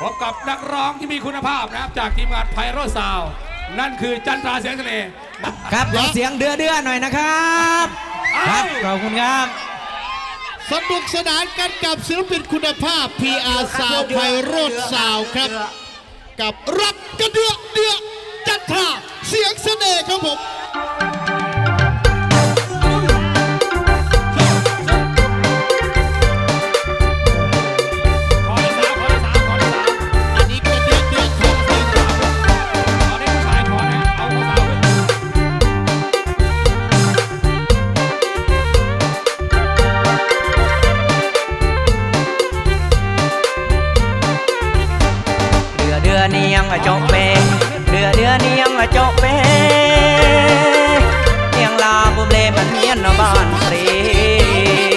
พบกับนักร้องที่มีคุณภาพนะครับ จากทีมงานไพโรซาว นั่นคือจันทราเสียงเสน่ห์ครับขอเสียงเดือเดือหน่อยนะครับครับขอบคุณครับสนุกสนานกันกับศิลปินคุณภาพพี PR สาวไพโรดสาวครับ กับรักกระเดือกเดือกจันทราเสียงเสน่ห์ครับผม ยงอะจบเปเดือเดือเนียงอะจบเปเนียงลาบุเลมันเมียนบ้านเรี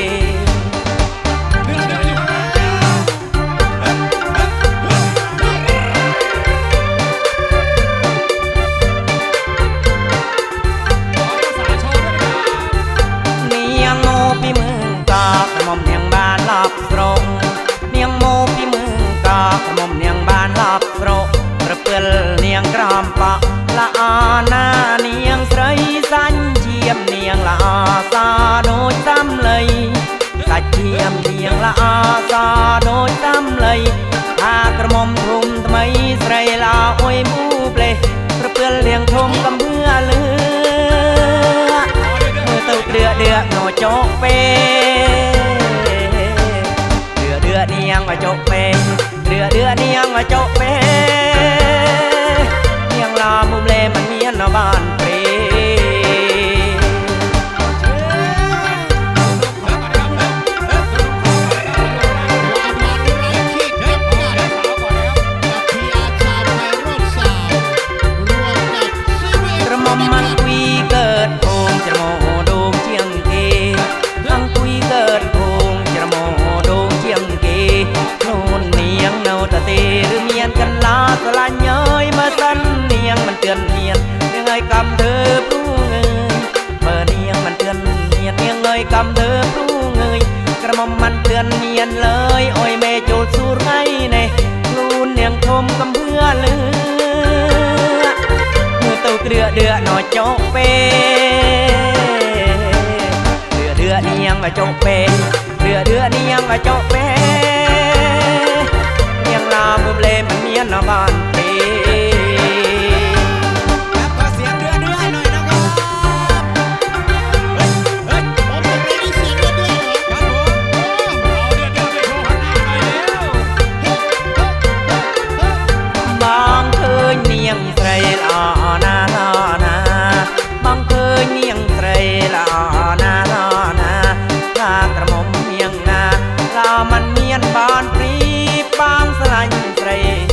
ល្អសដូចសំលៃសាច់ធៀមធៀងល្អសដូចសំលៃអាក្រមុំធំថ្មីស្រីល្អអុយមូផ្លេះប្រពើលលៀងធំកំភឿលឺមើលទៅដឿដឿណូចោពេដឿដឿនាងមកចោពេដឿដឿនាងមកចោពេ ព្រួងើយបើនាងមិនទឿនញាតនាងលើយកំលើព្រួងើយក្រមុំមិនទឿនញៀនលើយអុយមេចូលសួរថ្ងៃនេះខ្លួននាងធំកំភឿលឺមើលទៅគ្រឿដឿណោចោពេដឿនាងអាចោពេដឿដឿនាងអាចោពេនាងឡាមើលលេមិនមានអបាន ឡាក្រមុំមៀងណាឡាមិនមានបានព្រីបងស្រឡាញ់ស្រី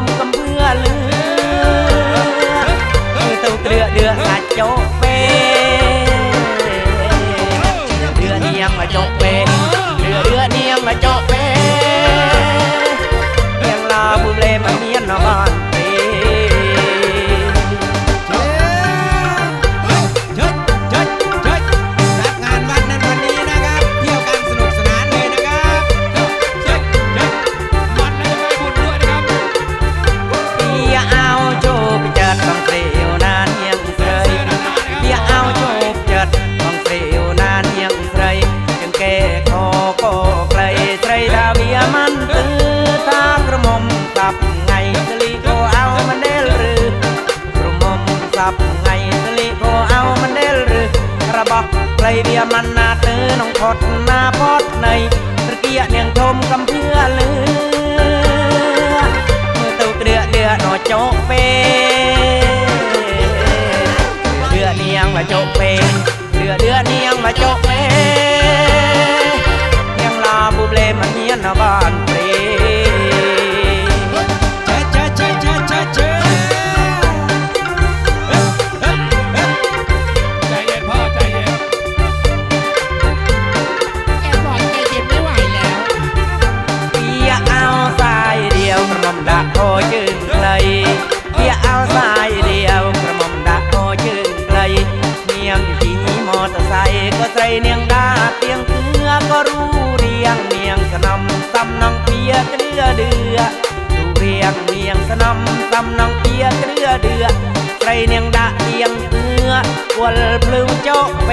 มกําเพื่อเลือเต้าเกลือเดืออาจเจ้าเป็น សីវាមណាទើក្នុងផុតណាផុតនៃត្រគាអ្នកធំកំភៀ เนียงดาเตียงเถือก็รู้เรียงเนียงสนำซ้ำนองเปียกเดือเดือรู้เรียงเนียงสนำซ้ำนองเปียกเดือเดือใครเนียงดาเตียงเถือวลพลืมโจ๊ะเป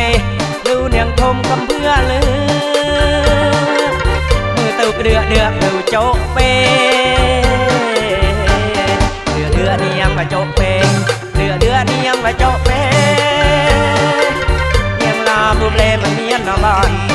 lưu เนียงทมกำเพื่อเลือมือตึกเดือเดือ lưu โจ๊ะเปเดือเดือเนียงมาโจเปเดือเดือเนียงมาโจเป ยังลาบุเลมันเมียนนาบาน